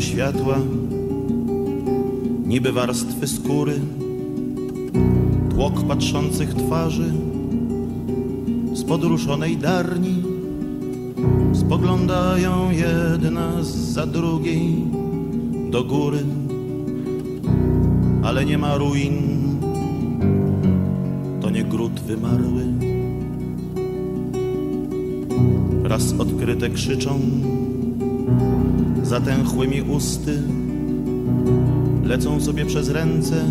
światła, niby warstwy skóry, tłok patrzących twarzy, z podruszonej darni spoglądają jedna za drugiej do góry, ale nie ma ruin, to nie gród wymarły. Raz odkryte krzyczą, zatęchłymi usty, lecą sobie przez ręce,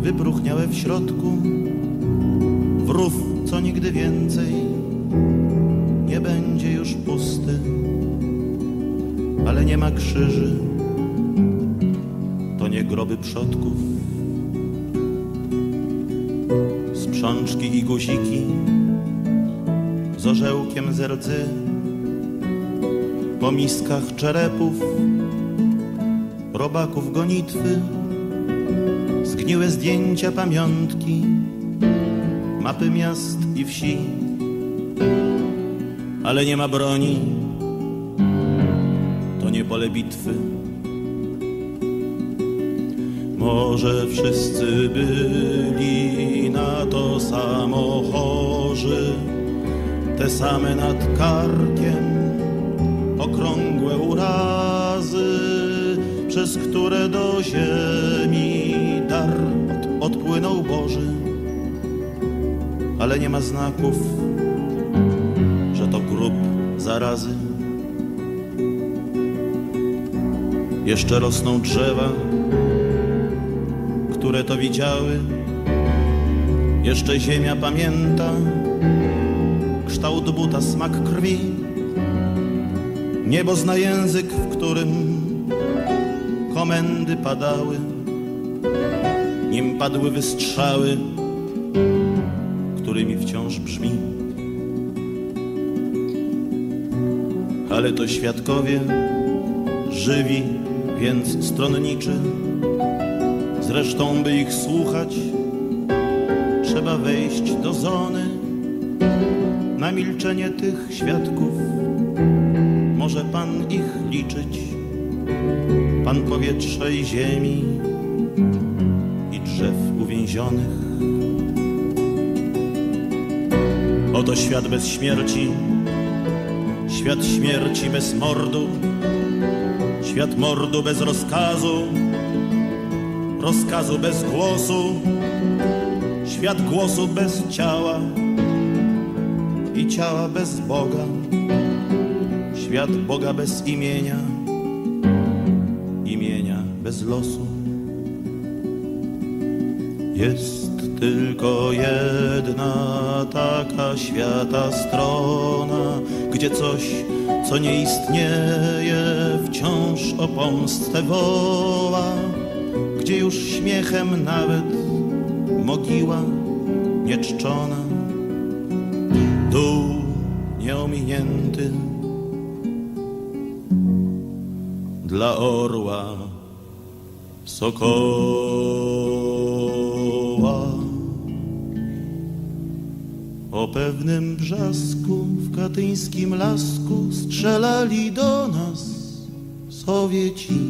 wypróchniałe w środku, wrów co nigdy więcej nie będzie już pusty, ale nie ma krzyży, to nie groby przodków. Sprzączki i guziki z orzełkiem z rdzy, po miskach czerepów, robaków gonitwy, zgniłe zdjęcia pamiątki, mapy miast i wsi, ale nie ma broni, to nie pole bitwy. Może wszyscy byli na to samo chorzy, te same nad karkiem, okrągłe urazy, przez które do ziemi dar od, odpłynął Boży. Ale nie ma znaków, że to grób zarazy. Jeszcze rosną drzewa, które to widziały. Jeszcze ziemia pamięta kształt buta, smak krwi. Niebo zna język, w którym komendy padały, nim padły wystrzały, którymi wciąż brzmi. Ale to świadkowie żywi, więc stronniczy. Zresztą, by ich słuchać, trzeba wejść do zony. Na milczenie tych świadków może Pan ich liczyć. Pan powietrza i ziemi i drzew uwięzionych. Oto świat bez śmierci, świat śmierci bez mordu, świat mordu bez rozkazu, rozkazu bez głosu, świat głosu bez ciała i ciała bez Boga, świat Boga bez imienia, imienia bez losu. Jest tylko jedna taka świata strona, gdzie coś, co nie istnieje, wciąż o pomstę woła, gdzie już śmiechem nawet mogiła nieczczona, dół nieominięty dla orła sokoła. O pewnym brzasku w katyńskim lasku strzelali do nas Sowieci.